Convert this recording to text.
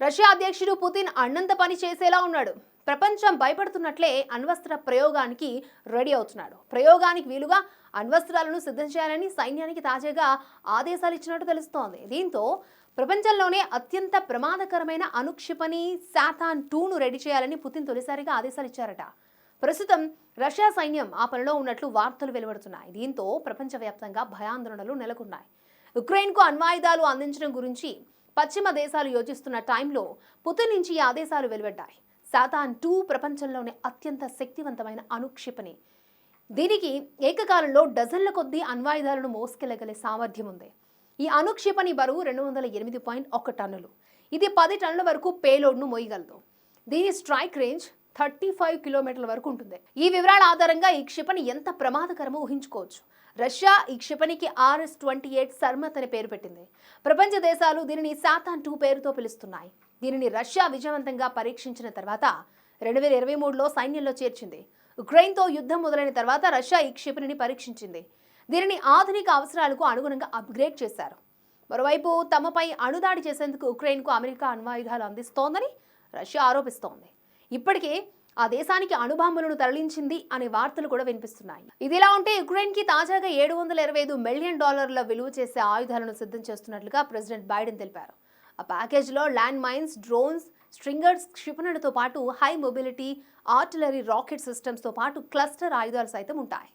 Russia అధ్యక్షుడు Putin అన్నంత పని చేసేలా ఉన్నాడు. ప్రపంచం భయపడుతున్నట్లే అణ్వస్త్ర ప్రయోగానికి రెడీ అవుతున్నాడు. ప్రయోగానికి వీలుగా అణ్వస్త్రాలను సిద్ధం చేయాలని సైన్యానికి తాజాగా ఆదేశాలు ఇచ్చినట్టు తెలుస్తోంది. దీంతో ప్రపంచంలోనే అత్యంత ప్రమాదకరమైన అనుక్షిపణి శాతాన్ టూను రెడీ చేయాలని పుతిన్ తొలిసారిగా ఆదేశాలు ఇచ్చారట. ప్రస్తుతం రష్యా సైన్యం ఆ పనిలో ఉన్నట్లు వార్తలు వెలువడుతున్నాయి. దీంతో ప్రపంచవ్యాప్తంగా భయాందోళనలు నెలకొన్నాయి. ఉక్రెయిన్కు అణ్వాయుధాలు అందించడం గురించి పశ్చిమ దేశాలు యోచిస్తున్న టైంలో పుతిన్ నుంచి ఈ ఆదేశాలు వెలువడ్డాయి. సాతాన్ టూ ప్రపంచంలోనే అత్యంత శక్తివంతమైన అనుక్షిపణి. దీనికి ఏకకాలంలో డజన్ల కొద్దీ అణ్వాయుధాలను మోసుకెళ్ళగలే సామర్థ్యం ఉంది. ఈ అనుక్షిపణి బరువు రెండు వందల ఎనిమిది పాయింట్ ఒక టన్నులు. ఇది పది టన్నుల వరకు పేలోడ్ను మోయగలదు. దీని స్ట్రైక్ రేంజ్ థర్టీ ఫైవ్ కిలోమీటర్ల వరకు ఉంటుంది. ఈ వివరాల ఆధారంగా ఈ క్షిపణి ఎంత ప్రమాదకరమో ఊహించుకోవచ్చు. రష్యా ఈ క్షిపణికి ఆర్ఎస్ ట్వంటీ ఎయిట్ సర్మత్ అనే పేరు పెట్టింది. ప్రపంచ దేశాలు దీనిని సాతాన్ టూ పేరుతో పిలుస్తున్నాయి. దీనిని రష్యా విజయవంతంగా పరీక్షించిన తర్వాత రెండు వేల ఇరవై మూడులో సైన్యంలో చేర్చింది. ఉక్రెయిన్తో యుద్ధం మొదలైన తర్వాత రష్యా ఈ క్షిపణిని పరీక్షించింది. దీనిని ఆధునిక అవసరాలకు అనుగుణంగా అప్గ్రేడ్ చేశారు. మరోవైపు తమపై అణుదాడి చేసేందుకు ఉక్రెయిన్కు అమెరికా అణ్వాయుధాలు అందిస్తోందని రష్యా ఆరోపిస్తోంది. ఇప్పటికే ఆ దేశానికి అణుబాంబులను తరలించింది అనే వార్తలు కూడా వినిపిస్తున్నాయి. ఇదిలా ఉంటే యుక్రెయిన్కి తాజాగా ఏడు వందల ఇరవై ఐదు మిలియన్ డాలర్ల విలువ చేసే ఆయుధాలను సిద్ధం చేస్తున్నట్లుగా ప్రెసిడెంట్ బైడెన్ తెలిపారు. ఆ ప్యాకేజీలో ల్యాండ్ మైన్స్ డ్రోన్స్ స్ట్రింగర్స్ క్షిపణులతో పాటు హై మొబిలిటీ ఆర్టిలరీ రాకెట్ సిస్టమ్స్తో పాటు క్లస్టర్ ఆయుధాలు సైతం ఉంటాయి.